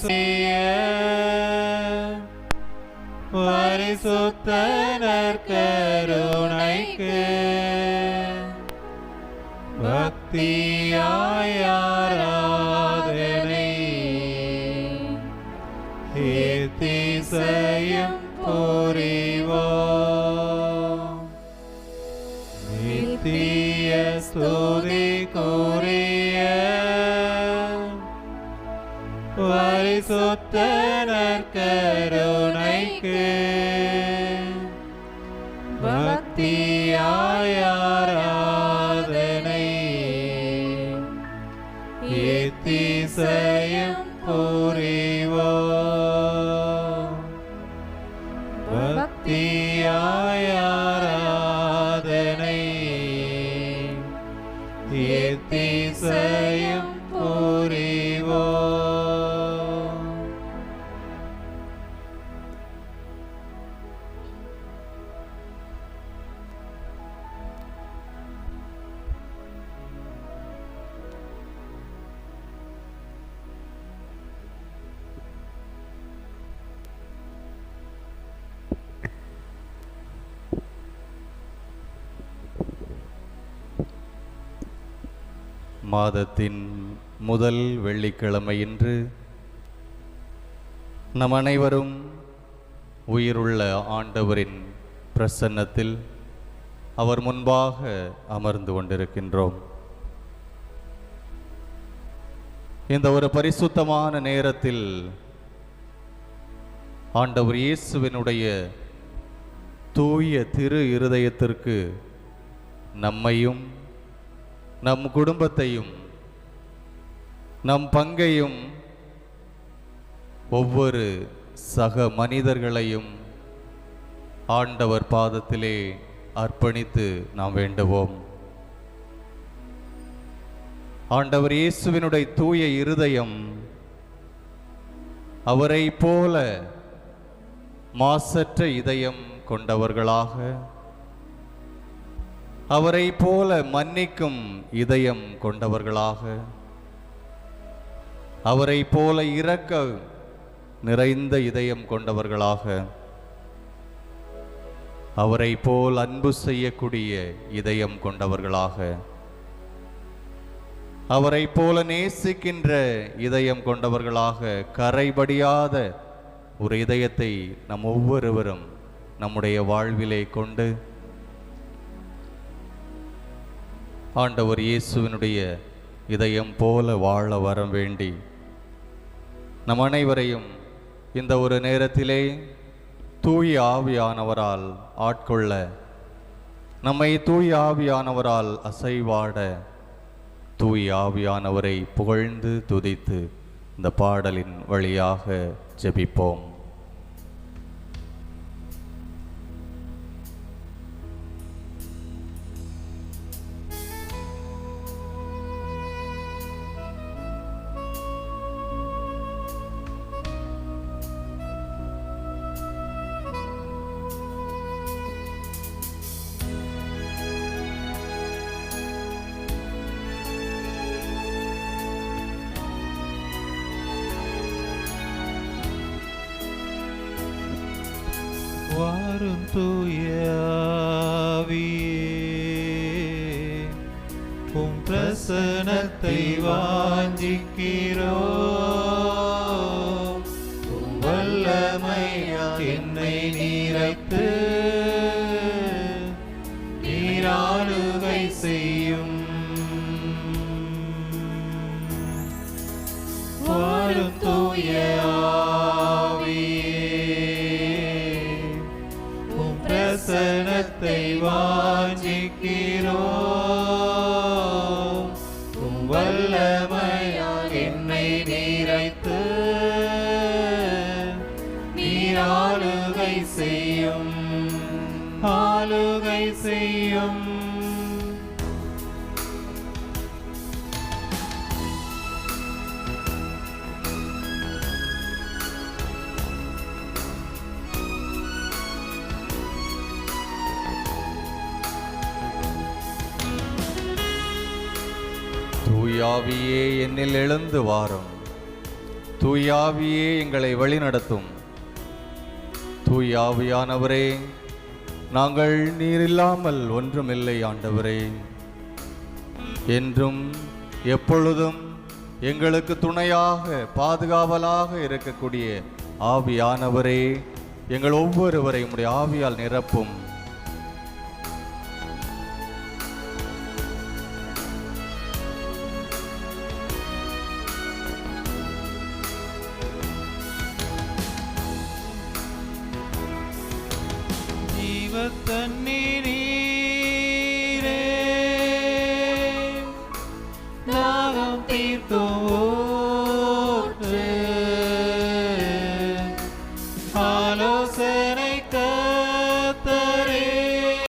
பரிசுய பரிசுத்தனர் கருணைக்கு பக்தியாய் ஆராதனை கீர்த்திசையும் புரிவோம் நித்திய ஸ்துதி பரிசுத்தனர் கருணைக்கு. பக்தியாய் ஆராதனை கீர்த்திசையும் புரிவோம் பக்தியாய் மாதத்தின் முதல் வெள்ளிக்கிழமையின்று நம் அனைவரும் உயிருள்ள ஆண்டவரின் பிரசன்னத்தில் அவர் முன்பாக அமர்ந்து கொண்டிருக்கின்றோம். இந்த ஒரு பரிசுத்தமான நேரத்தில் ஆண்டவர் இயேசுவினுடைய தூய திரு இருதயத்திற்கு நம்மையும் நம் குடும்பத்தையும் நம் பங்கையும் ஒவ்வொரு சக மனிதர்களையும் ஆண்டவர் பாதத்திலே அர்ப்பணித்து நாம் வேண்டுவோம். ஆண்டவர் இயேசுவினுடைய தூய இருதயம் அவரை போல மாசற்ற இதயம் கொண்டவர்களாக அவரை போல மன்னிக்கும் இதயம் கொண்டவர்களாக. அவரை போல இரக்க நிறைந்த இதயம் கொண்டவர்களாக. அவரை போல் அன்பு செய்யக்கூடிய இதயம் கொண்டவர்களாக. அவரை போல நேசிக்கின்ற இதயம் கொண்டவர்களாக கரைபடியாத ஒரு இதயத்தை நம் ஒவ்வொருவரும் நம்முடைய வாழ்விலே கொண்டு ஆண்டவர் இயேசுவினுடைய இதயம் போல வாழ வரம் வேண்டி நம் அனைவரையும் இந்த ஒரு நேரத்திலே தூய் ஆவியானவரால் ஆட்கொள்ள நம்மை தூய் ஆவியானவரால் அசைவாட தூய் ஆவியானவரை புகழ்ந்து துதித்து இந்த பாடலின் வழியாக ஜெபிப்போம். வாரும் தூயாவியே உம் பிரசனத்தை வாஞ்சிக்கிறோ உம் வல்லமையா என்னை நீரைத்து. நீராளுகை செய்யும் என்னை நீரைத்து நீராளுகை செய்யும் ஆளுகை செய்யும். தூயாவியே என்னில் எழுந்து வாரும். தூயாவியே எங்களை வழிநடத்தும். தூயாவியானவரே நாங்கள் நீரில்லாமல் ஒன்றுமில்லை ஆண்டவரே. என்றும் எப்பொழுதும் எங்களுக்கு துணையாக பாதுகாவலாக இருக்கக்கூடிய ஆவியானவரே எங்கள் ஒவ்வொருவரையும் உடைய ஆவியால் நிரப்பும். தீர்த்தோம்